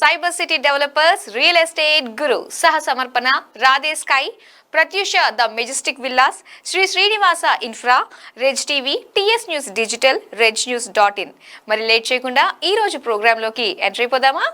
Cyber city developers real estate guru సహ సమర్పణ Radhe sky Pratyusha the majestic villas Sri Srinivasa infra రెజ్ TV TS news digital రెజ్ news dot in. మరి late చేయకుండా ఈ రోజు ప్రోగ్రాంలోకి enter అయిపోదామా?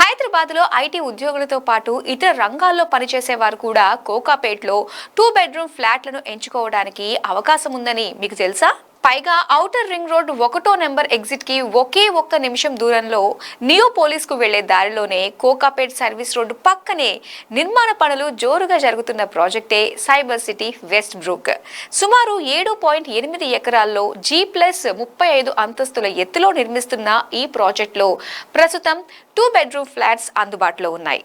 హైదరాబాద్లో ఐటీ ఉద్యోగులతో పాటు ఇతర రంగాల్లో పనిచేసే వారు కూడా కోకాపేట్లో టూ బెడ్రూమ్ ఫ్లాట్లను ఎంచుకోవడానికి అవకాశం ఉందని మీకు తెలుసా? పైగా ఔటర్ రింగ్ రోడ్ ఒకటో నెంబర్ ఎగ్జిట్కి ఒకే ఒక్క నిమిషం దూరంలో నియో పోలీస్కు వెళ్ళే దారిలోనే కోకాపేట్ సర్వీస్ రోడ్డు పక్కనే నిర్మాణ పనులు జోరుగా జరుగుతున్న ప్రాజెక్టే సైబర్ సిటీ వెస్ట్ బ్రూక్. సుమారు ఏడు పాయింట్ ఎనిమిది ఎకరాల్లో జీ ప్లస్ ముప్పై ఐదు అంతస్తుల ఎత్తులో నిర్మిస్తున్న ఈ ప్రాజెక్టులో ప్రస్తుతం టూ బెడ్రూమ్ ఫ్లాట్స్ అందుబాటులో ఉన్నాయి.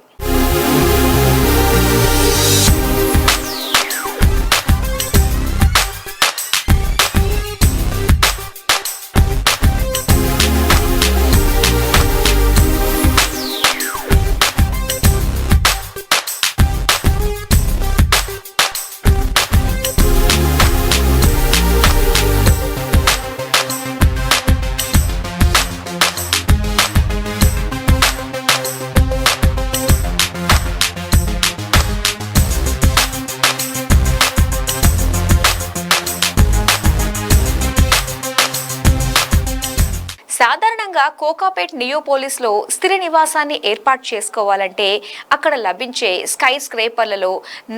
కోకాపేట్ నియోపోలిస్లో స్థిర నివాసాన్ని ఏర్పాటు చేసుకోవాలంటే అక్కడ లభించే స్కై స్క్రేపర్లలో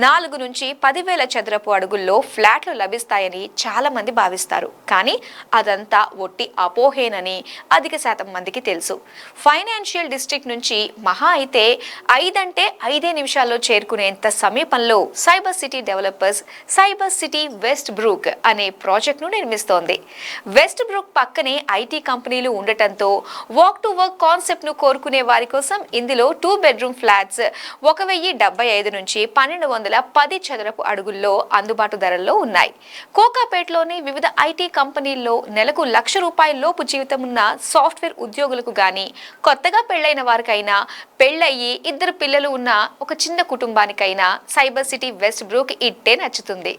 నాలుగు నుంచి పదివేల చదరపు అడుగుల్లో ఫ్లాట్లు లభిస్తాయని చాలా మంది భావిస్తారు. కానీ అదంతా ఒట్టి అపోహేనని అధిక శాతం మందికి తెలుసు. ఫైనాన్షియల్ డిస్ట్రిక్ట్ నుంచి మహా అయితే ఐదంటే ఐదే నిమిషాల్లో చేరుకునేంత సమీపంలో cyber city developers cyber city West Brook అనే ప్రాజెక్ట్ను నిర్మిస్తోంది. వెస్ట్ బ్రూక్ పక్కనే ఐటీ కంపెనీలు ఉండటంతో వాక్ టు వర్క్ కాన్సెప్ట్ను కోరుకునే వారి కోసం ఇందులో టూ బెడ్రూమ్ ఫ్లాట్స్ ఒక వెయ్యి డెబ్బై ఐదు నుంచి పన్నెండు వందల పది చదరపు అడుగుల్లో అందుబాటు ధరల్లో ఉన్నాయి. కోకాపేటలోని వివిధ ఐటీ కంపెనీల్లో నెలకు లక్ష రూపాయల లోపు జీవితం ఉన్న సాఫ్ట్వేర్ ఉద్యోగులకు గాని కొత్తగా పెళ్ళైన వారికైనా పెళ్ళయ్యి ఇద్దరు పిల్లలు ఉన్న ఒక చిన్న కుటుంబానికైనా సైబర్ సిటీ వెస్ట్ బ్రూక్ ఇట్టే నచ్చుతుంది.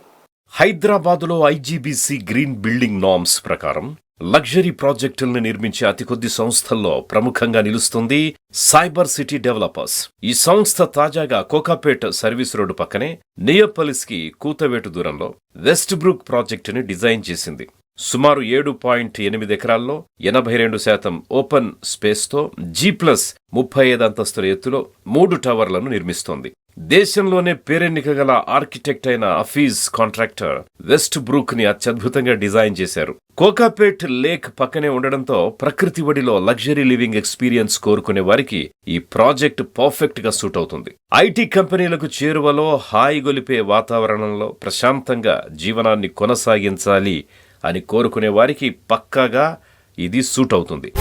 హైదరాబాదులో ఐజీబీసీ గ్రీన్ బిల్డింగ్ నార్మ్స్ ప్రకారం లగ్జరీ ప్రాజెక్టుల్ని నిర్మించే అతి కొద్ది సంస్థల్లో ప్రముఖంగా నిలుస్తుంది సైబర్ సిటీ డెవలపర్స్. ఈ సంస్థ తాజాగా కోకాపేట్ సర్వీస్ రోడ్డు పక్కనే నియోపలిస్కి కూతవేటు దూరంలో వెస్ట్ బ్రూక్ ప్రాజెక్టుని డిజైన్ చేసింది. సుమారు ఏడు పాయింట్ ఎనిమిది ఎకరాల్లో ఎనభై రెండు శాతం ఓపెన్ స్పేస్తో జీ ప్లస్ ముప్పై ఐదు అంతస్తుల ఎత్తులో మూడు టవర్లను నిర్మిస్తోంది. దేశంలోనే పేరెన్నిక గల ఆర్కిటెక్ట్ అయిన అఫీజ్ కాంట్రాక్టర్ వెస్ట్ బ్రూక్ని అత్యద్భుతంగా డిజైన్ చేశారు. కోకాపేట్ లేక్ పక్కనే ఉండడంతో ప్రకృతి ఒడిలో లగ్జరీ లివింగ్ ఎక్స్పీరియన్స్ కోరుకునే వారికి ఈ ప్రాజెక్ట్ పర్ఫెక్ట్గా సూట్ అవుతుంది. ఐటీ కంపెనీలకు చేరువలో హాయిగొలిపే వాతావరణంలో ప్రశాంతంగా జీవనాన్ని కొనసాగించాలి అని కోరుకునే వారికి పక్కాగా ఇది సూట్ అవుతుంది.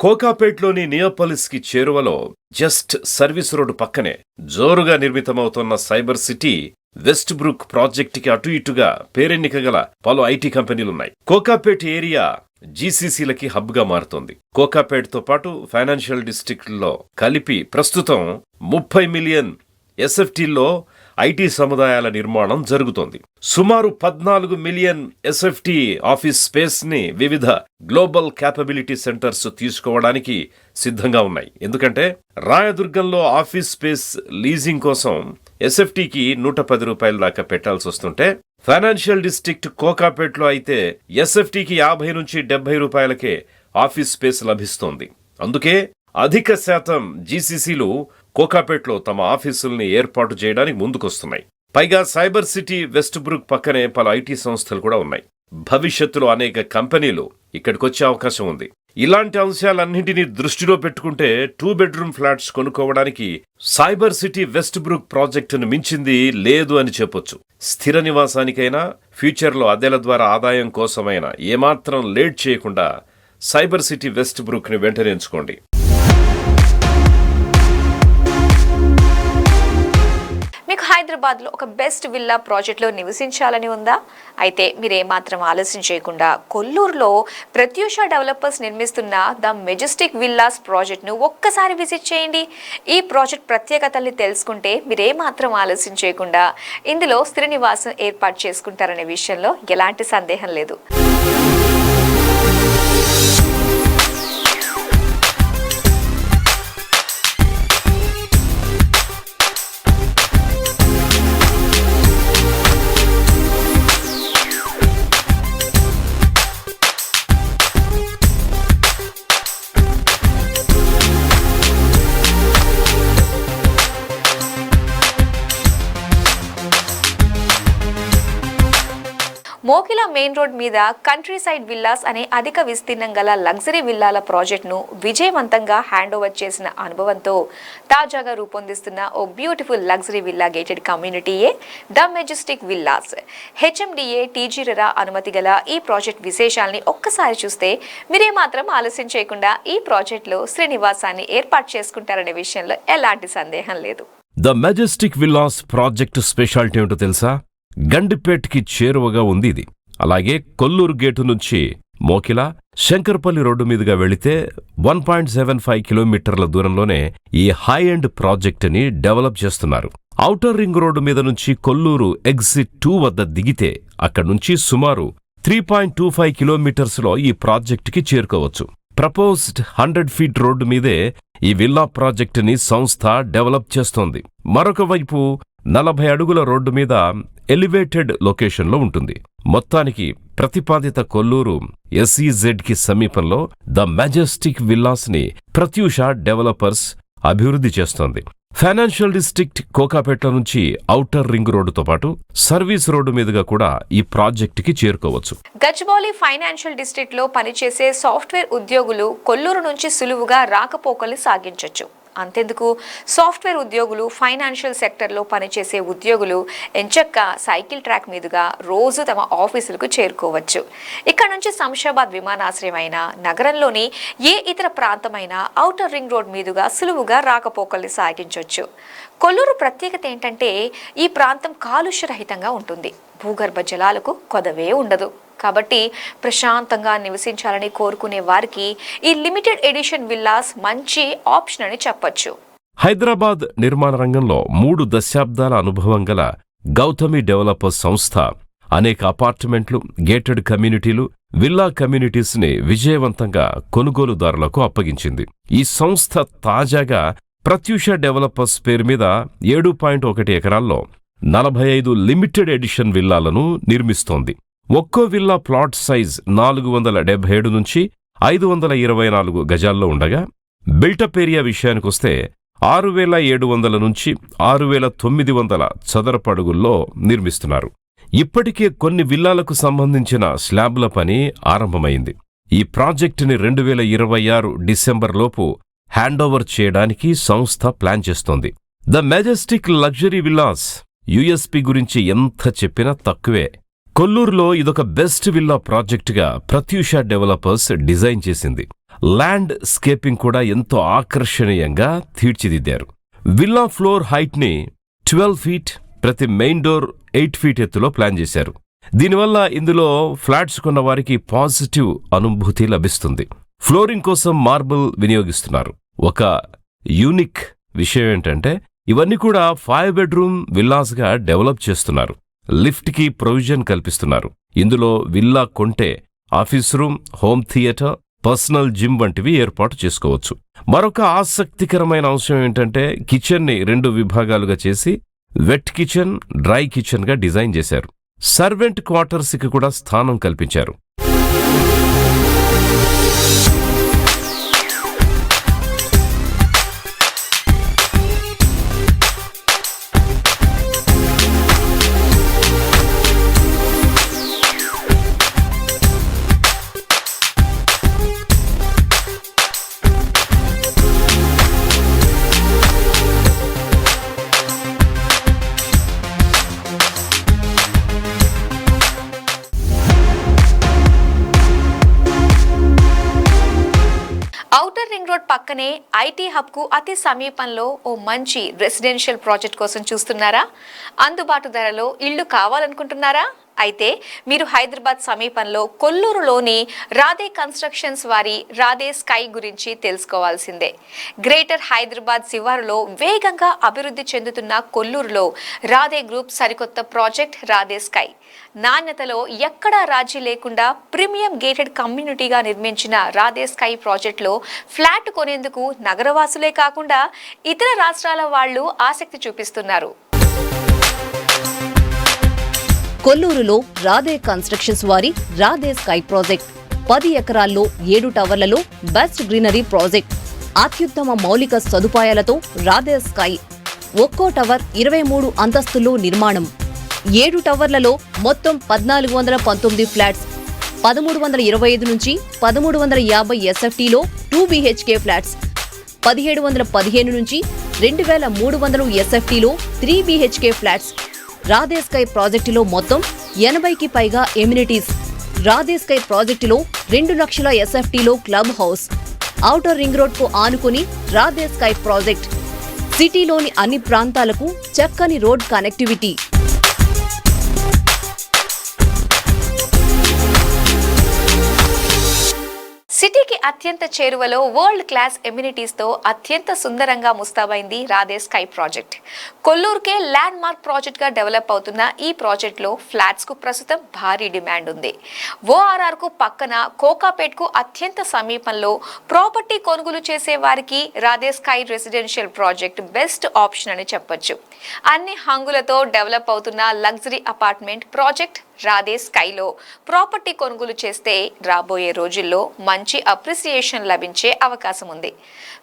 కోకాపేట్లోని నియోపలిస్కి చేరువలో జస్ట్ సర్వీస్ రోడ్డు పక్కనే జోరుగా నిర్మితమవుతున్న సైబర్ సిటీ వెస్ట్ బ్రూక్ ప్రాజెక్టుకి అటు ఇటుగా పేరెన్నిక గల పలు ఐటీ కంపెనీలున్నాయి. కోకాపేట్ ఏరియా జీసీసీలకి హబ్గా మారుతోంది. కోకాపేట్తో పాటు ఫైనాన్షియల్ డిస్ట్రిక్ట్లో కలిపి ప్రస్తుతం ముప్పై మిలియన్ ఎస్ఎఫ్టీల్లో ఐటీ సముదాయాల నిర్మాణం జరుగుతోంది. సుమారు పద్నాలుగు మిలియన్ ఎస్ఎఫ్టీ ఆఫీస్ స్పేస్ని వివిధ గ్లోబల్ క్యాపబిలిటీ సెంటర్స్ తీసుకోవడానికి సిద్ధంగా ఉన్నాయి. ఎందుకంటే రాయదుర్గంలో ఆఫీస్ స్పేస్ లీజింగ్ కోసం ఎస్ఎఫ్టీకి నూట పది రూపాయల దాకా పెట్టాల్సి వస్తుంటే ఫైనాన్షియల్ డిస్ట్రిక్ట్ కోకాపేట్లో అయితే ఎస్ఎఫ్టీకి యాభై నుంచి డెబ్బై రూపాయలకే ఆఫీస్ స్పేస్ లభిస్తోంది. అందుకే అధిక శాతం జీసీసీలు కోకాపేట్లో తమ ఆఫీసుల్ని ఏర్పాటు చేయడానికి ముందుకొస్తున్నాయి. పైగా సైబర్ సిటీ వెస్ట్ బ్రూక్ పక్కనే పలు ఐటీ సంస్థలు కూడా ఉన్నాయి. భవిష్యత్తులో అనేక కంపెనీలు ఇక్కడికొచ్చే అవకాశం ఉంది. ఇలాంటి అంశాలన్నింటినీ దృష్టిలో పెట్టుకుంటే టూ బెడ్రూమ్ ఫ్లాట్స్ కొనుక్కోవడానికి సైబర్ సిటీ వెస్ట్ బ్రూక్ ప్రాజెక్టును మించింది లేదు అని చెప్పొచ్చు. స్థిర నివాసానికైనా ఫ్యూచర్లో అద్దెల ద్వారా ఆదాయం కోసమైనా ఏమాత్రం లేట్ చేయకుండా సైబర్ సిటీ వెస్ట్ బ్రూక్ని వెంటనే ఎంచుకోండి. హైదరాబాద్లో ఒక బెస్ట్ విల్లా ప్రాజెక్ట్లో నివసించాలని ఉందా? అయితే మీరేమాత్రం ఆలస్యం చేయకుండా కొల్లూరులో ప్రత్యూష డెవలపర్స్ నిర్మిస్తున్న ద మెజెస్టిక్ విల్లాస్ ప్రాజెక్ట్ను ఒక్కసారి విజిట్ చేయండి. ఈ ప్రాజెక్ట్ ప్రత్యేకతల్ని తెలుసుకుంటే మీరేమాత్రం ఆలస్యం చేయకుండా ఇందులో స్త్రీ నివాసం ఏర్పాటు చేసుకుంటారనే విషయంలో ఎలాంటి సందేహం లేదు. మెయిన్ రోడ్ మీద కంట్రీ సైడ్ విల్లాస్ అనే అధిక విస్తీర్ణం గల లగ్జరీ విల్లాల ప్రాజెక్టును విజయవంతంగా హ్యాండ్ ఓవర్ చేసిన అనుభవంతో తాజాగా రూపొందిస్తున్న ఓ బ్యూటిఫుల్ లగ్జరీ విల్లా గేటెడ్ కమ్యూనిటీయే ద మెజెస్టిక్ విల్లాస్ హెచ్ఎండిఏ టీజీరరా అనుమతి గల ఈ ప్రాజెక్ట్ విశేషాల్ని ఒక్కసారి చూస్తే మీరే మాత్రం ఆలస్యం చేయకుండా ఈ ప్రాజెక్టులో శ్రీనివాసాన్ని ఏర్పాటు చేసుకుంటారనే విషయంలో ఎలాంటి సందేహం లేదు. The majestic villas project speciality ఏమిటో తెలుసా? గండిపేట్కి చేరువగా ఉంది ఇది. అలాగే కొల్లూరు గేటు నుంచి మోకిల శంకర్పల్లి రోడ్డు మీదుగా వెళితే వన్ పాయింట్ సెవెన్ ఫైవ్ కిలోమీటర్ల దూరంలోనే ఈ హై ఎండ్ ప్రాజెక్టుని డెవలప్ చేస్తున్నారు. ఔటర్ రింగ్ రోడ్డు మీద నుంచి కొల్లూరు ఎగ్జిట్ టూ వద్ద దిగితే అక్కడి నుంచి సుమారు త్రీ పాయింట్ టూ ఫైవ్ కిలోమీటర్స్లో ఈ ప్రాజెక్టుకి చేరుకోవచ్చు. ప్రపోజ్డ్ హండ్రెడ్ ఫీట్ రోడ్డు మీదే ఈ విల్లా ప్రాజెక్టుని సంస్థ డెవలప్ చేస్తోంది. మరొక వైపు నలభై అడుగుల రోడ్డు మీద ఎలివేటెడ్ లొకేషన్లో ఉంటుంది. మొత్తానికి ప్రతిపాదిత కొల్లూరు ఎస్ఈజెడ్కి సమీపంలో ద మెజెస్టిక్ విల్లాస్ని ప్రత్యూష డెవలపర్స్ అభివృద్ధి చేస్తోంది. ఫైనాన్షియల్ డిస్ట్రిక్ట్ కోకాపేట నుంచి ఔటర్ రింగ్ రోడ్డుతో పాటు సర్వీస్ రోడ్డు మీదుగా కూడా ఈ ప్రాజెక్టుకి చేరుకోవచ్చు. గజ్బౌలి ఫైనాన్షియల్ డిస్ట్రిక్ట్లో పనిచేసే సాఫ్ట్వేర్ ఉద్యోగులు కొల్లూరు నుంచి సులువుగా రాకపోకల్ని సాగించొచ్చు. అంతెందుకు? సాఫ్ట్వేర్ ఉద్యోగులు ఫైనాన్షియల్ సెక్టర్లో పనిచేసే ఉద్యోగులు ఎంచక్క సైకిల్ ట్రాక్ మీదుగా రోజు తమ ఆఫీసులకు చేరుకోవచ్చు. ఇక్కడ నుంచి శంషాబాద్ విమానాశ్రయం అయినా నగరంలోని ఏ ఇతర ప్రాంతమైన ఔటర్ రింగ్ రోడ్ మీదుగా సులువుగా రాకపోకల్ని సాగించవచ్చు కొల్లూరు ప్రత్యేకత ఏంటంటే ఈ ప్రాంతం కాలుష్యరహితంగా ఉంటుంది. భూగర్భ జలాలకు కొదవే ఉండదు. కాబట్టి ప్రశాంతంగా నివసించాలని కోరుకునే వారికి ఈ లిమిటెడ్ ఎడిషన్ విల్లాస్ మంచి ఆప్షన్ అని చెప్పొచ్చు. హైదరాబాద్ నిర్మాణ రంగంలో మూడు దశాబ్దాల అనుభవం గల గౌతమి డెవలపర్స్ సంస్థ అనేక అపార్ట్మెంట్లు గేటెడ్ కమ్యూనిటీలు విల్లా కమ్యూనిటీస్ని విజయవంతంగా కొనుగోలుదారులకు అప్పగించింది. ఈ సంస్థ తాజాగా ప్రత్యూష డెవలపర్స్ పేరు మీద ఏడు పాయింట్ ఒకటి ఎకరాల్లో నలభై ఐదు లిమిటెడ్ ఎడిషన్ విల్లాలను నిర్మిస్తోంది. ఒక్కో విల్లా ప్లాట్ సైజ్ నాలుగు వందల డెబ్బై ఏడు నుంచి ఐదు వందల ఇరవై నాలుగు గజాల్లో ఉండగా బిల్టప్ ఏరియా విషయానికొస్తే ఆరు వేల ఏడు వందల నుంచి ఆరు వేల తొమ్మిది వందల చదరపడుగుల్లో నిర్మిస్తున్నారు. ఇప్పటికే కొన్ని విల్లాలకు సంబంధించిన స్లాబ్ల పని ఆరంభమైంది. ఈ ప్రాజెక్టుని రెండు వేల ఇరవై ఆరు డిసెంబర్లోపు హ్యాండోవర్ చేయడానికి సంస్థ ప్లాన్ చేస్తోంది. The majestic luxury villas USP గురించి ఎంత చెప్పినా తక్కువే. కొల్లూరులో ఇదొక బెస్ట్ విల్లా ప్రాజెక్టుగా ప్రత్యూష డెవలపర్స్ డిజైన్ చేసింది. ల్యాండ్ స్కేపింగ్ కూడా ఎంతో ఆకర్షణీయంగా తీర్చిదిద్దారు. విల్లా ఫ్లోర్ హైట్ని ట్వెల్వ్ ఫీట్ ప్రతి మెయిన్ డోర్ ఎయిట్ ఫీట్ ఎత్తులో ప్లాన్ చేశారు. దీనివల్ల ఇందులో ఫ్లాట్స్ కొన్న వారికి పాజిటివ్ అనుభూతి లభిస్తుంది. ఫ్లోరింగ్ కోసం మార్బుల్ వినియోగిస్తున్నారు. ఒక యూనిక్ విషయం ఏంటంటే ఇవన్నీ కూడా ఫైవ్ బెడ్రూమ్ విల్లాస్గా డెవలప్ చేస్తున్నారు. లిఫ్ట్కి ప్రొవిజన్ కల్పిస్తున్నారు. ఇందులో విల్లా కొంటే office room home theatre personal gym వంటివి ఏర్పాటు చేసుకోవచ్చు. మరొక ఆసక్తికరమైన అంశం ఏంటంటే కిచెన్ని రెండు విభాగాలుగా చేసి వెట్ కిచెన్ డ్రై కిచెన్గా డిజైన్ చేశారు. సర్వెంట్ క్వార్టర్స్కి కూడా స్థానం కల్పించారు. రోడ్ ఐటీ హబ్కు అతి సమీపంలో ఓ మంచి రెసిడెన్షియల్ ప్రాజెక్ట్ కోసం చూస్తున్నారా? అందుబాటు ధరలో ఇల్లు కావాలనుకుంటున్నారా? అయితే మీరు హైదరాబాద్ సమీపంలో కొల్లూరులోని రాధే కన్స్ట్రక్షన్స్ వారి రాధే స్కై గురించి తెలుసుకోవాల్సిందే. గ్రేటర్ హైదరాబాద్ శివారులో వేగంగా అభివృద్ధి చెందుతున్న కొల్లూరులో రాధే గ్రూప్ సరికొత్త ప్రాజెక్ట్ రాధే స్కై. నాణ్యతలో ఎక్కడా రాజీ లేకుండా ప్రీమియం గేటెడ్ కమ్యూనిటీగా నిర్మించిన రాధే స్కై ప్రాజెక్టులో ఫ్లాట్ కొనేందుకు నగరవాసులే కాకుండా ఇతర రాష్ట్రాల వాళ్ళు ఆసక్తి చూపిస్తున్నారు. కొల్లూరులో రాధే కన్స్ట్రక్షన్స్ వారి రాధే స్కై ప్రాజెక్ట్. పది ఎకరాల్లో ఏడు టవర్లలో బెస్ట్ గ్రీనరీ ప్రాజెక్ట్. అత్యుత్తమ మౌలిక సదుపాయాలతో రాధే స్కై. ఒక్కో టవర్ ఇరవై మూడు అంతస్తుల్లో నిర్మాణం. ఏడు టవర్లలో మొత్తం పద్నాలుగు వందల పంతొమ్మిది ఫ్లాట్స్. పదమూడు వందల ఇరవై ఐదు నుంచి పదమూడు వందల యాభై ఎస్ఎఫ్టీలో టూ బీహెచ్కే ఫ్లాట్స్. పదిహేడు వందల పదిహేను నుంచి రెండు వేల మూడు వందల ఎస్ఎఫ్టీలో three BHK flats. Radhe sky ప్రాజెక్టులో మొత్తం ఎనభైకి పైగా ఎమ్యూనిటీస్ రాధే స్కై ప్రాజెక్టులో రెండు లక్షల ఎస్ఎఫ్టీలో క్లబ్ హౌస్ ఔటర్ రింగ్ రోడ్కు ఆనుకుని రాధేస్కై ప్రాజెక్ట్. సిటీలోని అన్ని ప్రాంతాలకు చక్కని రోడ్ కనెక్టివిటీ సిటీకి అత్యంత చేరువలో వరల్డ్ క్లాస్ ఎమ్యూనిటీస్తో అత్యంత సుందరంగా ముస్తాబైంది రాధే స్కై ప్రాజెక్ట్. కొల్లూరుకే ల్యాండ్ మార్క్ ప్రాజెక్ట్గా డెవలప్ అవుతున్న ఈ ప్రాజెక్ట్లో ఫ్లాట్స్కు ప్రస్తుతం భారీ డిమాండ్ ఉంది. ఓఆర్ఆర్కు పక్కన కోకాపేట్కు అత్యంత సమీపంలో ప్రాపర్టీ కొనుగోలు చేసే వారికి Radhe Sky residential project best option అని చెప్పొచ్చు. అన్ని హంగులతో డెవలప్ అవుతున్న లగ్జరీ అపార్ట్మెంట్ ప్రాజెక్ట్ రాధే స్కైలో ప్రాపర్టీ కొనుగోలు చేస్తే రాబోయే రోజుల్లో మంచి అప్రిసియేషన్ లభించే అవకాశం ఉంది.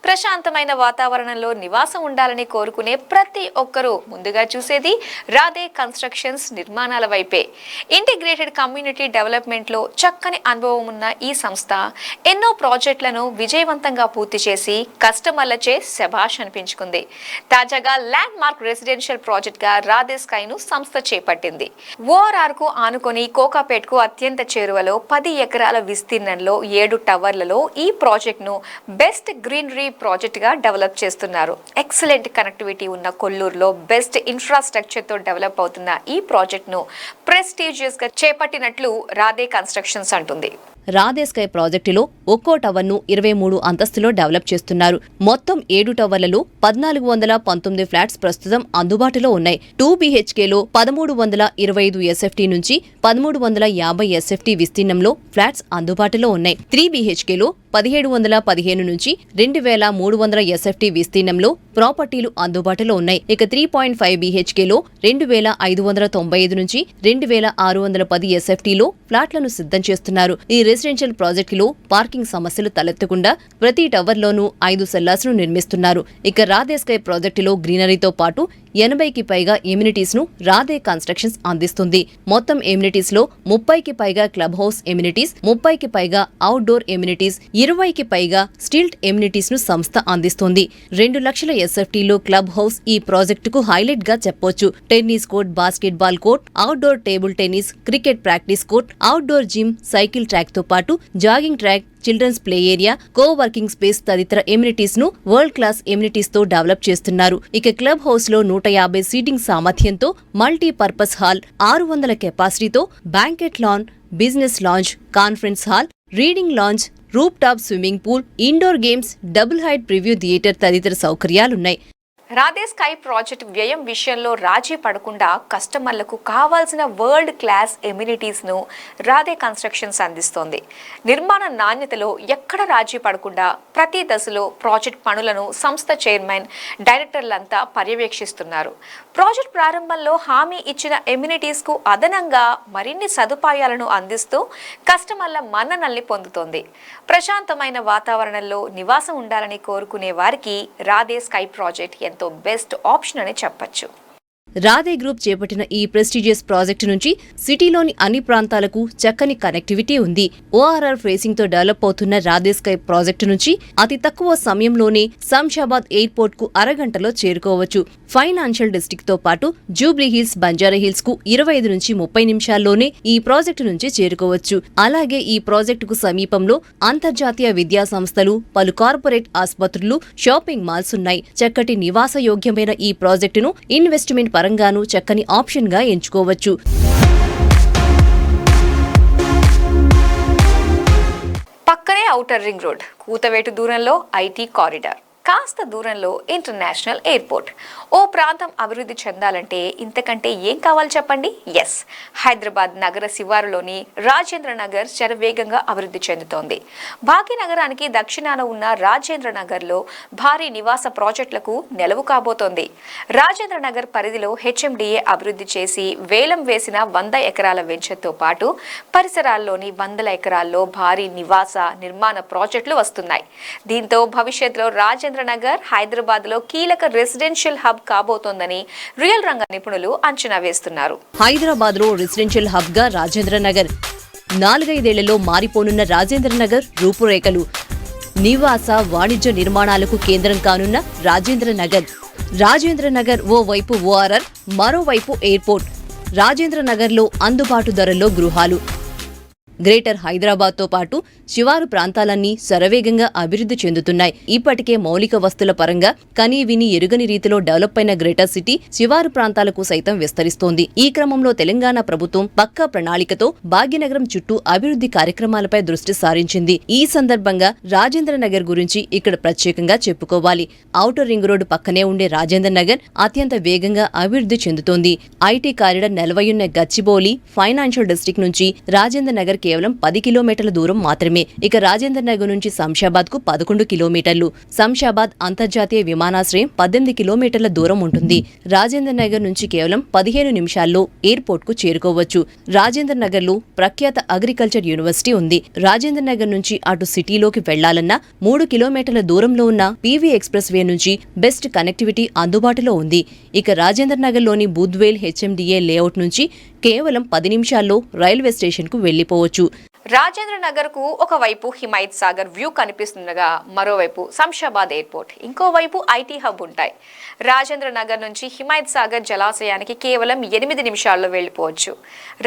ప్రశాంతమైన వాతావరణంలో నివాసం ఉండాలని కోరుకునే ప్రతి ఒక్కరూ ముందుగా చూసేది రాధే కన్స్ట్రక్షన్స్ నిర్మాణాల వైపే. ఇంటిగ్రేటెడ్ కమ్యూనిటీ డెవలప్మెంట్లో చక్కని అనుభవం ఉన్న ఈ సంస్థ ఎన్నో ప్రాజెక్టులను విజయవంతంగా పూర్తి చేసి కస్టమర్లచే శభాష్ అనిపించుకుంది. తాజాగా ల్యాండ్ మార్క్ రెసిడెన్షియల్ ప్రాజెక్ట్గా రాధే స్కైను సంస్థ చేపట్టింది. ఓఆర్ఆర్కు ఆనుకొని కోకాపేట్కు అత్యంత చేరువలో పది ఎకరాల విస్తీర్ణంలో ఏడు టవర్లలో ఈ ప్రాజెక్ట్ను బెస్ట్ గ్రీనరీ ప్రాజెక్ట్గా డెవలప్ చేస్తున్నారు. ఎక్సలెంట్ కనెక్టివిటీ ఉన్న కొల్లూరులో బెస్ట్ ఇన్ఫ్రాస్ట్రక్చర్తో డెవలప్ అవుతున్న ఈ ప్రాజెక్ట్ను ప్రెస్టీజియస్గా చేపట్టినట్లు రాధే కన్స్ట్రక్షన్స్ అంటుంది. రాధేస్కై ప్రాజెక్టులో ఒక్కో టవర్ను ఇరవై మూడు అంతస్తులో డెవలప్ చేస్తున్నారు. మొత్తం ఏడు టవర్లలో పద్నాలుగు వందల పంతొమ్మిది ఫ్లాట్స్ ప్రస్తుతం అందుబాటులో ఉన్నాయి. టూ బీహెచ్కేలో పదమూడు వందల ఇరవై ఐదు ఎస్ఎఫ్టీ నుంచి పదమూడు వందల యాభై ఎస్ఎఫ్టీ విస్తీర్ణంలో ఫ్లాట్స్ అందుబాటులో ఉన్నాయి. త్రీ బీహెచ్కేలో పదిహేడు వందల పదిహేను నుంచి రెండు వేల మూడు వందల ఎస్ఎఫ్టీ విస్తీర్ణంలో ప్రాపర్టీలు అందుబాటులో ఉన్నాయి. ఇక త్రీ పాయింట్ ఫైవ్ బీహెచ్కేలో రెండు వేల ఐదు వందల తొంభై ఐదు నుంచి రెండు వేల ఆరు వందల పది ఎస్ఎఫ్టీలో ఫ్లాట్లను సిద్ధం చేస్తున్నారు. ఈ రెసిడెన్షియల్ ప్రాజెక్టులో పార్కింగ్ సమస్యలు తలెత్తకుండా ప్రతి టవర్లోనూ ఐదు సెల్లాస్ను నిర్మిస్తున్నారు. ఇక రాధేస్కై ప్రాజెక్టులో గ్రీనరీతో పాటు ఎనభైకి పైగా ఎమ్యూనిటీస్ను రాధే కన్స్ట్రక్షన్స్ అందిస్తుంది. మొత్తం ఎమ్యూనిటీస్లో ముప్పైకి పైగా క్లబ్ హౌస్ ఎమ్యూనిటీస్ ముప్పైకి పైగా అవుట్డోర్ ఎమ్యూనిటీస్ ఇరవైకి పైగా స్టిల్ట్ ఎమ్యూనిటీస్ను సంస్థ అందిస్తుంది. రెండు లక్షల ఎస్ఎఫ్టీలో క్లబ్ హౌస్ ఈ ప్రాజెక్టుకు హైలైట్గా చెప్పొచ్చు. Tennis court basketball court outdoor table tennis cricket practice court outdoor gym cycle ట్రాక్తో పాటు jogging track children's play area co working space తదితర ఎమ్యూనిటీస్ను వరల్డ్ క్లాస్ ఎమ్యూనిటీస్తో డెవలప్ చేస్తున్నారు. ఇక క్లబ్ హౌస్లో నూట యాభై సీటింగ్ సామర్థ్యంతో మల్టీపర్పస్ హాల్ ఆరు వందల కెపాసిటీతో banquet lawn business lounge conference hall reading lounge rooftop swimming pool indoor games double height preview theatre తదితర సౌకర్యాలున్నాయి. రాధే స్కై ప్రాజెక్ట్ వ్యయం విషయంలో రాజీ పడకుండా కస్టమర్లకు కావాల్సిన వరల్డ్ క్లాస్ ఎమ్యూనిటీస్ను రాధే కన్స్ట్రక్షన్స్ అందిస్తోంది. నిర్మాణ నాణ్యతలో ఎక్కడ రాజీ పడకుండా ప్రతి దశలో ప్రాజెక్ట్ పనులను సంస్థ చైర్మన్ డైరెక్టర్లంతా పర్యవేక్షిస్తున్నారు. ప్రాజెక్ట్ ప్రారంభంలో హామీ ఇచ్చిన ఎమ్యూనిటీస్కు అదనంగా మరిన్ని సదుపాయాలను అందిస్తూ కస్టమర్ల మన్ననల్ని పొందుతోంది. ప్రశాంతమైన వాతావరణంలో నివాసం ఉండాలని కోరుకునే వారికి రాధే స్కై ప్రాజెక్ట్ ఎంతో బెస్ట్ ఆప్షన్ అని చెప్పచ్చు. రాధే గ్రూప్ చేపట్టిన ఈ ప్రెస్టీజియస్ ప్రాజెక్టు నుంచి సిటీలోని అన్ని ప్రాంతాలకు చక్కని కనెక్టివిటీ ఉంది. ఓఆర్ఆర్ ఫేసింగ్తో డెవలప్ అవుతున్న రాధే స్కై ప్రాజెక్టు నుంచి అతి తక్కువ సమయంలోనే శంషాబాద్ ఎయిర్పోర్ట్కు అరగంటలో చేరుకోవచ్చు. ఫైనాన్షియల్ డిస్టిక్తో పాటు జూబ్లీ హిల్స్ బంజారా హిల్స్కు ఇరవై ఐదు నుంచి ముప్పై నిమిషాల్లోనే ఈ ప్రాజెక్టు నుంచి చేరుకోవచ్చు. అలాగే ఈ ప్రాజెక్టుకు సమీపంలో అంతర్జాతీయ విద్యా సంస్థలు పలు కార్పొరేట్ ఆసుపత్రులు షాపింగ్ మాల్స్ ఉన్నాయి. చక్కటి నివాస యోగ్యమైన ఈ ప్రాజెక్టును ఇన్వెస్ట్మెంట్ పరంగానూ చక్కని ఆప్షన్గా ఎంచుకోవచ్చు. పక్కనే ఔటర్ రింగ్ రోడ్ కూతవేటు దూరంలో ఐటీ కారిడార్. కాస్త దూరంలో ఇంటర్నేషనల్ ఎయిర్పోర్ట్. ఓ ప్రాంతం అభివృద్ధి చెందాలంటే ఇంతకంటే ఏం కావాలి చెప్పండి? ఎస్ హైదరాబాద్ నగర శివారులోని రాజేంద్ర నగర్ శరవేగంగా అభివృద్ధి చెందుతోంది. భాగ్యనగరానికి దక్షిణాన ఉన్న రాజేంద్ర నగర్లో భారీ నివాస ప్రాజెక్టులకు నెలవు కాబోతోంది. రాజేంద్ర నగర్ పరిధిలో హెచ్ఎండిఏ అభివృద్ధి చేసి వేలం వేసిన వంద ఎకరాల వెంచర్తో పాటు పరిసరాల్లోని వందల ఎకరాల్లో భారీ నివాస నిర్మాణ ప్రాజెక్టులు వస్తున్నాయి. దీంతో భవిష్యత్తులో రాజేంద్ర రాజేంద్రనగర్ హైదరాబాద్లో కీలక రెసిడెన్షియల్ హబ్ కాబోతోందని రియల్ రంగ నిపుణులు అంచనా వేస్తున్నారు. హైదరాబాద్లో రెసిడెన్షియల్ హబ్గా రాజేంద్ర నగర్ నాలుగైదేళ్ళలో మారిపోనున్న రాజేంద్ర నగర్ రూపురేఖలు. నివాస వాణిజ్య నిర్మాణాలకు కేంద్రం కానున్న రాజేంద్ర నగర్ రాజేంద్ర నగర్ ఓ వైపు ఓఆర్ఆర్ మరోవైపు ఎయిర్పోర్ట్. రాజేంద్రనగర్లో అందుబాటు ధరల్లో గృహాలు. గ్రేటర్ హైదరాబాద్తో పాటు శివారు ప్రాంతాలన్నీ శరవేగంగా అభివృద్ధి చెందుతున్నాయి. ఇప్పటికే మౌలిక వస్తుల పరంగా కనీ విని ఎరుగని రీతిలో డెవలప్ అయిన గ్రేటర్ సిటీ శివారు ప్రాంతాలకు సైతం విస్తరిస్తోంది. ఈ క్రమంలో తెలంగాణ ప్రభుత్వం పక్కా ప్రణాళికతో భాగ్యనగరం చుట్టూ అభివృద్ధి కార్యక్రమాలపై దృష్టి సారించింది. ఈ సందర్భంగా రాజేంద్ర నగర్ గురించి ఇక్కడ ప్రత్యేకంగా చెప్పుకోవాలి. ఔటర్ రింగ్ రోడ్డు పక్కనే ఉండే రాజేంద్ర నగర్ అత్యంత వేగంగా అభివృద్ధి చెందుతోంది. ఐటీ కారిడార్ నెలవయున్న గచ్చిబౌలి ఫైనాన్షియల్ డిస్ట్రిక్ట్ నుంచి రాజేంద్ర నగర్ కేవలం పది కిలోమీటర్ల దూరం మాత్రమే. ఇక రాజేంద్ర నగర్ నుంచి శంషాబాద్కు పదకొండు కిలోమీటర్లు. శంషాబాద్ అంతర్జాతీయ విమానాశ్రయం పద్దెనిమిది కిలోమీటర్ల దూరం ఉంటుంది. రాజేంద్ర నగర్ నుంచి కేవలం పదిహేను నిమిషాల్లో ఎయిర్పోర్ట్కు చేరుకోవచ్చు. రాజేంద్ర నగర్లో ప్రఖ్యాత అగ్రికల్చర్ యూనివర్సిటీ ఉంది. రాజేంద్ర నగర్ నుంచి అటు సిటీలోకి వెళ్ళాలన్నా మూడు కిలోమీటర్ల దూరంలో ఉన్న పీవీ ఎక్స్ప్రెస్ వే నుంచి బెస్ట్ కనెక్టివిటీ అందుబాటులో ఉంది. ఇక రాజేంద్ర నగర్లోని బుద్వేల్ హెచ్ఎండిఏ లేఅవుట్ నుంచి కేవలం పది నిమిషాల్లో రైల్వే స్టేషన్కు వెళ్ళిపోవచ్చు రాజేంద్ర నగర్కు ఒకవైపు హిమాయత్ సాగర్ వ్యూ కనిపిస్తుండగా మరోవైపు శంషాబాద్ ఎయిర్పోర్ట్. ఇంకోవైపు ఐటీ హబ్ ఉంటాయి. రాజేంద్ర నగర్ నుంచి హిమాయత్ సాగర్ జలాశయానికి కేవలం ఎనిమిది నిమిషాల్లో వెళ్ళిపోవచ్చు.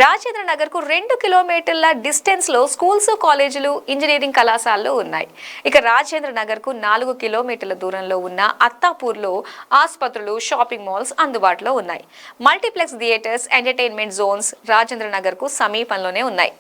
రాజేంద్ర నగర్కు రెండు కిలోమీటర్ల డిస్టెన్స్లో స్కూల్స్ కాలేజీలు ఇంజనీరింగ్ కళాశాలలు ఉన్నాయి. ఇక రాజేంద్ర నగర్కు నాలుగు కిలోమీటర్ల దూరంలో ఉన్న అత్తాపూర్లో ఆసుపత్రులు షాపింగ్ మాల్స్ అందుబాటులో ఉన్నాయి. Multiplex theatres entertainment zones Rajendra నగర్కు సమీపంలోనే ఉన్నాయి.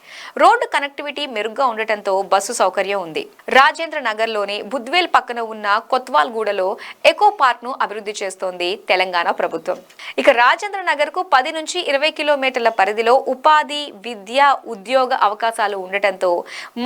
రోడ్డు కనెక్ట్ కనెక్టివిటీ మెరుగ్గా ఉండటంతో బస్సు సౌకర్యం ఉంది. రాజేంద్ర నగర్లోని బుద్వేల్ పక్కన ఉన్న కొత్వాల్గూడలో ఎకో పార్క్ను అభివృద్ధి చేస్తోంది తెలంగాణ ప్రభుత్వం. ఇక రాజేంద్ర నగర్కు పది నుంచి ఇరవై కిలోమీటర్ల పరిధిలో ఉపాధి విద్య ఉద్యోగ అవకాశాలు ఉండటంతో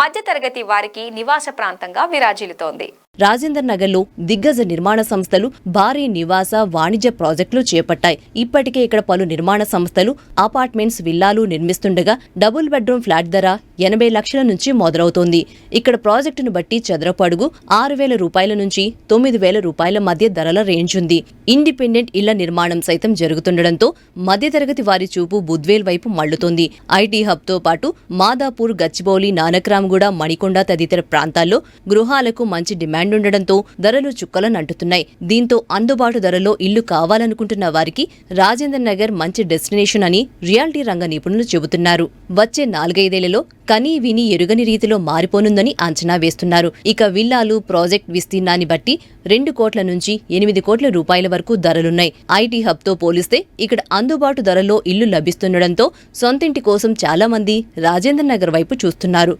మధ్యతరగతి వారికి నివాస ప్రాంతంగా విరాజిల్లుతోంది. రాజేందర్ నగర్లో దిగ్గజ నిర్మాణ సంస్థలు భారీ నివాస వాణిజ్య ప్రాజెక్టులు చేపట్టాయి. ఇప్పటికే ఇక్కడ పలు నిర్మాణ సంస్థలు అపార్ట్మెంట్స్ విల్లాలు నిర్మిస్తుండగా డబుల్ బెడ్రూమ్ ఫ్లాట్ ధర ఎనభై లక్షల నుంచి మొదలవుతోంది. ఇక్కడ ప్రాజెక్టును బట్టి చదరపు అడుగు ఆరు వేల రూపాయల నుంచి తొమ్మిది వేల రూపాయల మధ్య ధరల రేంజ్ ఉంది. ఇండిపెండెంట్ ఇళ్ళ నిర్మాణం సైతం జరుగుతుండటంతో మధ్యతరగతి వారి చూపు బుద్వేల్ వైపు మళ్ళుతోంది ఐటీ హబ్తో పాటు మాదాపూర్ గచ్చిబౌలి నానక్రామ్గూడ మణికొండ తదితర ప్రాంతాల్లో గృహాలకు మంచి డిమాండ్ ఉండడంతో ధరలు చుక్కలనంటున్నాయి దీంతో అందుబాటు ధరలో ఇల్లు కావాలనుకుంటున్న వారికి రాజేంద్ర నగర్ మంచి డెస్టినేషన్ అని రియాలిటీ రంగ నిపుణులు చెబుతున్నారు. వచ్చే నాలుగైదేళ్ళలో కనీ విని ఎరుగని రీతిలో మారిపోనుందని అంచనా వేస్తున్నారు. ఇక విల్లాలు ప్రాజెక్ట్ విస్తీర్ణాన్ని బట్టి రెండు కోట్ల నుంచి ఎనిమిది కోట్ల రూపాయల వరకు ధరలున్నాయి. ఐటీ హబ్తో పోలిస్తే ఇక్కడ అందుబాటు ధరలో ఇల్లు లభిస్తుండడంతో సొంతింటి కోసం చాలా మంది రాజేంద్ర నగర్ వైపు చూస్తున్నారు.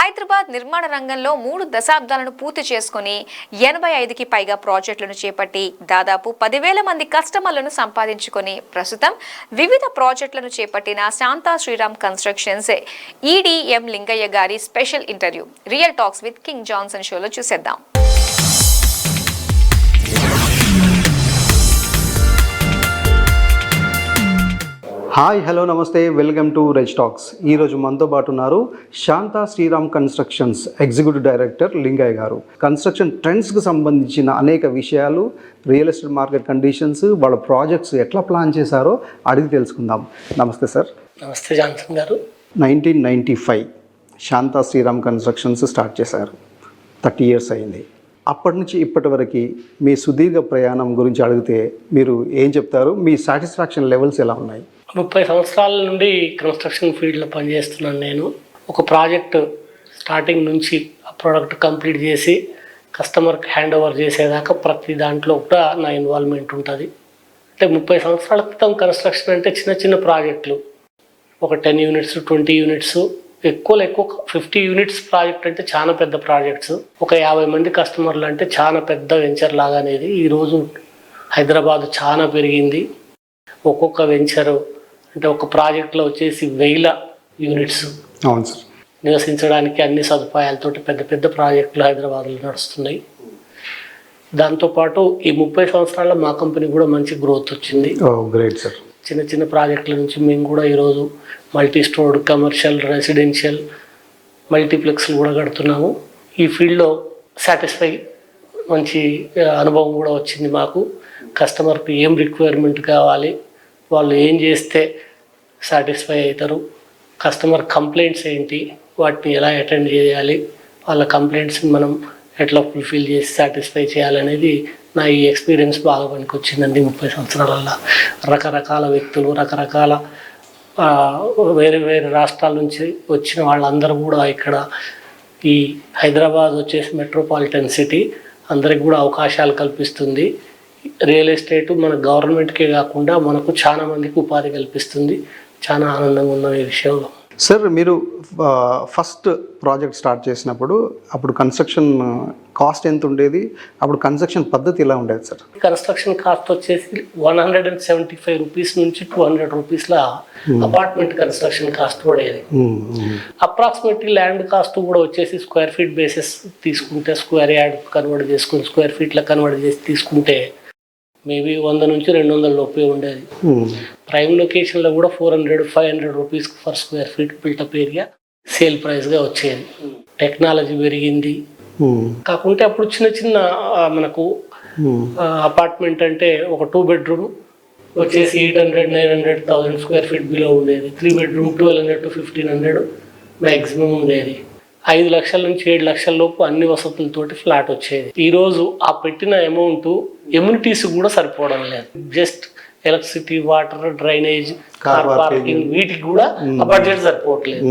హైదరాబాద్ నిర్మాణ రంగంలో మూడు దశాబ్దాలను పూర్తి చేసుకుని ఎనభై ఐదుకి పైగా ప్రాజెక్టులను చేపట్టి దాదాపు పదివేల మంది కస్టమర్లను సంపాదించుకొని ప్రస్తుతం వివిధ ప్రాజెక్టులను చేపట్టిన శాంతా శ్రీరామ్ కన్స్ట్రక్షన్స్ ఈడీఎం లింగయ్య గారి special interview. Real talks with King Johnson షోలో చూసేద్దాం. Hi hello namaste welcome to రెజ్ talks. ఈరోజు మనతో పాటు ఉన్నారు Shanta Sriram constructions executive director Lingaiah garu. Construction ట్రెండ్స్కి సంబంధించిన అనేక విషయాలు రియల్ ఎస్టేట్ మార్కెట్ కండిషన్స్ వాళ్ళ ప్రాజెక్ట్స్ ఎట్లా ప్లాన్ చేశారో అడిగి తెలుసుకుందాం. Namaste sir. Namaste Johnson garu. Nineteen ninety five Shanta Sriram constructions start చేశారు. థర్టీ ఇయర్స్ అయింది. అప్పటి నుంచి ఇప్పటి వరకు మీ సుదీర్ఘ ప్రయాణం గురించి అడిగితే మీరు ఏం చెప్తారు? మీ సాటిస్ఫాక్షన్ లెవెల్స్ ఎలా ఉన్నాయి? ముప్పై సంవత్సరాల నుండి కన్స్ట్రక్షన్ ఫీల్డ్లో పనిచేస్తున్నాను నేను. ఒక ప్రాజెక్ట్ స్టార్టింగ్ నుంచి ఆ ప్రోడక్ట్ కంప్లీట్ చేసి కస్టమర్కి హ్యాండ్ ఓవర్ చేసేదాకా ప్రతి దాంట్లో కూడా నా ఇన్వాల్వ్మెంట్ ఉంటుంది. అంటే ముప్పై సంవత్సరాల క్రితం కన్స్ట్రక్షన్ అంటే చిన్న చిన్న ప్రాజెక్టులు. ఒక టెన్ యూనిట్స్ ట్వంటీ యూనిట్స్ ఎక్కువలో ఎక్కువ ఫిఫ్టీ యూనిట్స్ ప్రాజెక్ట్ అంటే చాలా పెద్ద ప్రాజెక్ట్స్. ఒక యాభై మంది కస్టమర్లు అంటే చాలా పెద్ద వెంచర్ లాగా అనేది ఈరోజు హైదరాబాద్ చాలా పెరిగింది. ఒక్కొక్క వెంచరు అంటే ఒక ప్రాజెక్ట్లో వచ్చేసి వేల యూనిట్స్. అవును సార్. నివసించడానికి అన్ని సదుపాయాలతోటి పెద్ద పెద్ద ప్రాజెక్టులు హైదరాబాద్లో నడుస్తున్నాయి. దాంతోపాటు ఈ ముప్పై సంవత్సరాల్లో మా కంపెనీ కూడా మంచి గ్రోత్ వచ్చింది. Great sir. చిన్న చిన్న ప్రాజెక్టుల నుంచి మేము కూడా ఈరోజు మల్టీ స్టోర్డ్ కమర్షియల్ రెసిడెన్షియల్ మల్టీప్లెక్స్లు కూడా కడుతున్నాము. ఈ ఫీల్డ్లో సాటిస్ఫై మంచి అనుభవం కూడా వచ్చింది మాకు. కస్టమర్కి ఏం రిక్వైర్మెంట్ కావాలి వాళ్ళు ఏం చేస్తే సాటిస్ఫై అవుతారు కస్టమర్ కంప్లైంట్స్ ఏంటి వాటిని ఎలా అటెండ్ చేయాలి వాళ్ళ కంప్లైంట్స్ని మనం ఎట్లా ఫుల్ఫిల్ చేసి సాటిస్ఫై చేయాలనేది నా ఈ ఎక్స్పీరియన్స్ బాగా పనికొచ్చిందండి ముప్పై సంవత్సరాలల్లో. రకరకాల వ్యక్తులు రకరకాల వేరే వేరే రాష్ట్రాల నుంచి వచ్చిన వాళ్ళందరూ కూడా ఇక్కడ ఈ హైదరాబాద్ వచ్చేసి మెట్రోపాలిటన్ సిటీ అందరికి కూడా అవకాశాలు కల్పిస్తుంది. రియల్ ఎస్టేట్ మన గవర్నమెంట్కే కాకుండా మనకు చాలా మందికి ఉపాధి కల్పిస్తుంది. చాలా ఆనందంగా ఉన్న ఈ విషయంలో. సార్ మీరు ఫస్ట్ ప్రాజెక్ట్ స్టార్ట్ చేసినప్పుడు అప్పుడు కన్స్ట్రక్షన్ కాస్ట్ ఎంత ఉండేది? అప్పుడు కన్స్ట్రక్షన్ పద్ధతి ఎలా ఉండేది సార్? కన్స్ట్రక్షన్ కాస్ట్ వచ్చేసి one hundred and seventy five rupees నుంచి టూ హండ్రెడ్ రూపీస్ల అపార్ట్మెంట్ కన్స్ట్రక్షన్ కాస్ట్ పడేది. అప్రాక్సిమేట్లీ ల్యాండ్ కాస్ట్ కూడా వచ్చేసి స్క్వేర్ ఫీట్ బేసిస్ తీసుకుంటే స్క్వేర్ యార్డ్ కన్వర్ట్ చేసుకుని స్క్వేర్ ఫీట్లో కన్వర్ట్ చేసి తీసుకుంటే మేబీ వంద నుంచి రెండు వందల లోపే ఉండేది. ప్రైమ్ లొకేషన్లో కూడా four hundred five hundred rupees for square feet built up area sale ప్రైస్గా వచ్చేది. టెక్నాలజీ పెరిగింది. కాకుంటే అప్పుడు చిన్న చిన్న మనకు అపార్ట్మెంట్ అంటే ఒక టూ బెడ్రూమ్ వచ్చేసి eight hundred nine hundred thousand square feet below ఉండేది. Three bedroom twelve hundred to fifteen hundred maximum ఉండేది. ఐదు లక్షల నుంచి ఏడు లక్షల లోపు అన్ని వసతులతోటి ఫ్లాట్ వచ్చేది. ఈ రోజు ఆ పెట్టిన అమౌంట్ ఎమ్యూనిటీస్ కూడా సరిపోవడం లేదు. Just electricity water drainage car parking వీటికి కూడా ఆ బడ్జెట్ సరిపోవట్లేదు.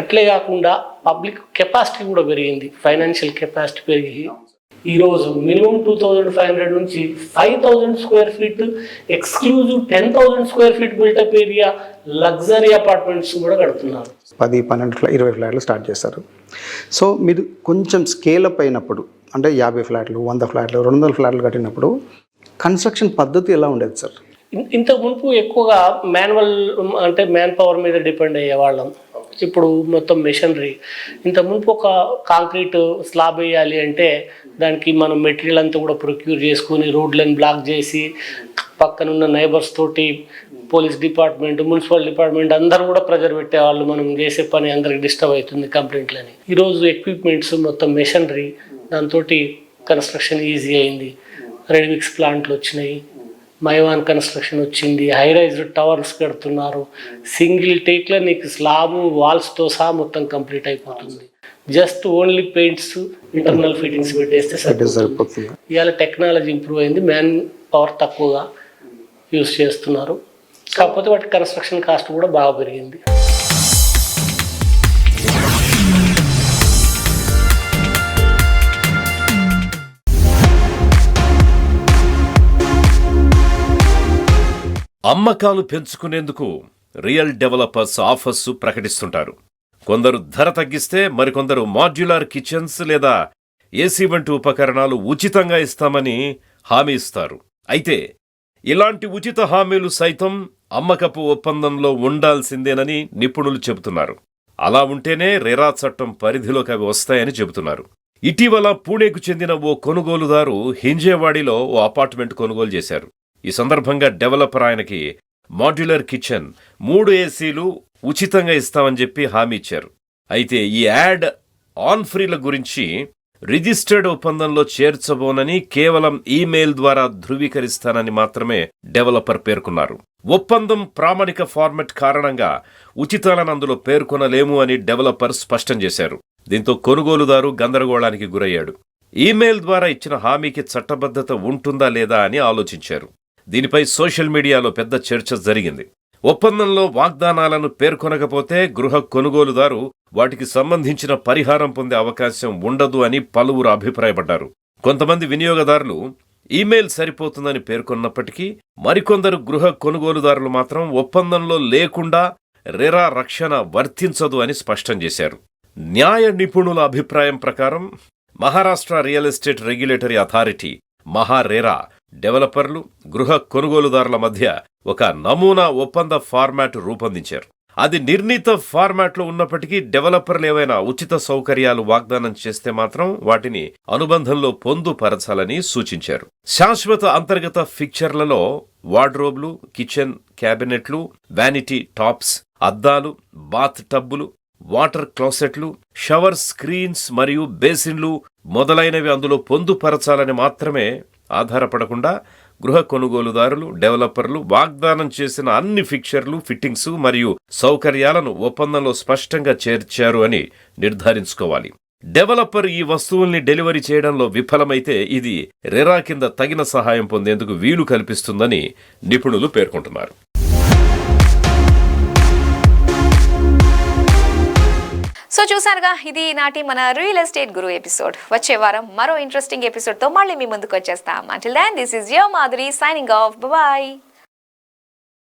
అట్లే కాకుండా పబ్లిక్ కెపాసిటీ కూడా పెరిగింది. ఫైనాన్షియల్ కెపాసిటీ పెరిగి ఈ రోజు minimum two thousand five hundred నుంచి five thousand square feet exclusive ten thousand square feet built up area luxury apartments కూడా కడుతున్నారు. పది పన్నెండు ఇరవై ఫ్లాట్లు స్టార్ట్ చేస్తారు సో మీరు కొంచెం స్కేల్ అప్ అయినప్పుడు అంటే యాభై ఫ్లాట్లు వంద ఫ్లాట్లు రెండు వందల ఫ్లాట్లు కట్టినప్పుడు కన్స్ట్రక్షన్ పద్ధతి ఎలా ఉండేది సార్? ఇంత మునుపు ఎక్కువగా మాన్యువల్ అంటే మ్యాన్ పవర్ మీద డిపెండ్ అయ్యే వాళ్ళం. ఇప్పుడు మొత్తం మెషినరీ. ఇంత మునుపు ఒక కాంక్రీట్ స్లాబ్ వేయాలి అంటే దానికి మనం మెటీరియల్ అంతా కూడా ప్రొక్యూర్ చేసుకొని రోడ్లను బ్లాక్ చేసి పక్కనున్న నైబర్స్ తోటి పోలీస్ డిపార్ట్మెంట్ మున్సిపల్ డిపార్ట్మెంట్ అందరూ కూడా ప్రెజర్ పెట్టేవాళ్ళు మనం చేసే పని అందరికి డిస్టర్బ్ అవుతుంది కంప్లైంట్లని. ఈరోజు ఎక్విప్మెంట్స్ మొత్తం మెషినరీ. దాంతో కన్స్ట్రక్షన్ ఈజీ అయింది. రెడీమిక్స్ ప్లాంట్లు వచ్చినాయి. మైవాన్ కన్స్ట్రక్షన్ వచ్చింది. హై రైజ్ టవర్స్ కడుతున్నారు. సింగిల్ టేక్లో నీకు స్లాబ్ వాల్స్తో సహా మొత్తం కంప్లీట్ అయిపోతుంది. Just only paints internal fittings పెట్టేస్తే సరిపోతుంది. ఇవాళ టెక్నాలజీ ఇంప్రూవ్ అయింది. మ్యాన్ పవర్ తక్కువగా యూస్ చేస్తున్నారు. కాకపోతే వాటి కన్స్ట్రక్షన్ కాస్ట్ కూడా బాగా పెరిగింది. అమ్మకాలు పెంచుకునేందుకు రియల్ డెవలపర్స్ ఆఫర్స్ ప్రకటిస్తుంటారు. కొందరు ధర తగ్గిస్తే మరికొందరు మాడ్యులార్ కిచెన్స్ లేదా ఏసీ వంటి ఉపకరణాలు ఉచితంగా ఇస్తామని హామీ ఇస్తారు. అయితే ఇలాంటి ఉచిత హామీలు సైతం అమ్మకపు ఒప్పందంలో ఉండాల్సిందేనని నిపుణులు చెబుతున్నారు. అలా ఉంటేనే రెరా చట్టం పరిధిలోకి అవి వస్తాయని చెబుతున్నారు. ఇటీవల పూణేకు చెందిన ఓ కొనుగోలుదారు హింజేవాడిలో ఓ అపార్ట్మెంట్ కొనుగోలు చేశారు. ఈ సందర్భంగా డెవలపర్ ఆయనకి మాడ్యులర్ కిచెన్ మూడు ఏసీలు ఉచితంగా ఇస్తామని చెప్పి హామీ ఇచ్చారు. అయితే ఈ యాడ్ ఆన్ ఫ్రీల గురించి రిజిస్టర్డ్ ఒప్పందంలో చేర్చబోనని కేవలం ఈమెయిల్ ద్వారా ధృవీకరిస్తానని మాత్రమే డెవలపర్ పేర్కొన్నారు. ఒప్పందం ప్రామాణిక ఫార్మెట్ కారణంగా ఉచితాలను అందులో పేర్కొనలేము అని డెవలపర్ స్పష్టం చేశారు. దీంతో కొనుగోలుదారు గందరగోళానికి గురయ్యాడు. ఈమెయిల్ ద్వారా ఇచ్చిన హామీకి చట్టబద్ధత ఉంటుందా లేదా అని ఆలోచించారు. దీనిపై సోషల్ మీడియాలో పెద్ద చర్చ జరిగింది. ఒప్పందంలో వాగ్దానాలను పేర్కొనకపోతే గృహ కొనుగోలుదారు వాటికి సంబంధించిన పరిహారం పొందే అవకాశం ఉండదు అని పలువురు అభిప్రాయపడ్డారు. కొంతమంది వినియోగదారులు ఈమెయిల్ సరిపోతుందని పేర్కొన్నప్పటికీ మరికొందరు గృహ కొనుగోలుదారులు మాత్రం ఒప్పందంలో లేకుండా రెరా రక్షణ వర్తించదు అని స్పష్టం చేశారు. న్యాయ నిపుణుల అభిప్రాయం ప్రకారం Maharashtra real estate regulatory authority MahaRERA డెవలపర్లు గృహ కొనుగోలుదారుల మధ్య ఒక నమూనా ఒప్పంద ఫార్మాట్ రూపొందించారు. అది నిర్ణీత ఫార్మాట్లో ఉన్నప్పటికీ డెవలపర్లు ఏవైనా ఉచిత సౌకర్యాలు వాగ్దానం చేస్తే మాత్రం వాటిని అనుబంధంలో పొందుపరచాలని సూచించారు. శాశ్వత అంతర్గత ఫిక్చర్లలో వార్డ్రోబ్లు కిచెన్ క్యాబినెట్లు వ్యానిటీ టాప్స్ అద్దాలు బాత్ టబ్బులు వాటర్ క్లోసెట్లు షవర్ స్క్రీన్స్ మరియు బేసిన్లు మొదలైనవి అందులో పొందుపరచాలని మాత్రమే ఆధారపడకుండా గృహ కొనుగోలుదారులు డెవలపర్లు వాగ్దానం చేసిన అన్ని ఫిక్చర్లు ఫిట్టింగ్స్ మరియు సౌకర్యాలను ఒప్పందంలో స్పష్టంగా చేర్చారు అని నిర్ధారించుకోవాలి. డెవలపర్ ఈ వస్తువుల్ని డెలివరీ చేయడంలో విఫలమైతే ఇది రెరా కింద తగిన సహాయం పొందేందుకు వీలు కల్పిస్తుందని నిపుణులు పేర్కొంటున్నారు. చూసారుగా ఇది నాటి మన రియల్ ఎస్టేట్ గురు ఎపిసోడ్. వచ్చే వారం మరో ఇంట్రెస్టింగ్ ఎపిసోడ్తో మళ్ళీ మీ ముందుకు వచ్చేస్తాం. Until then this is your Madhuri signing off bye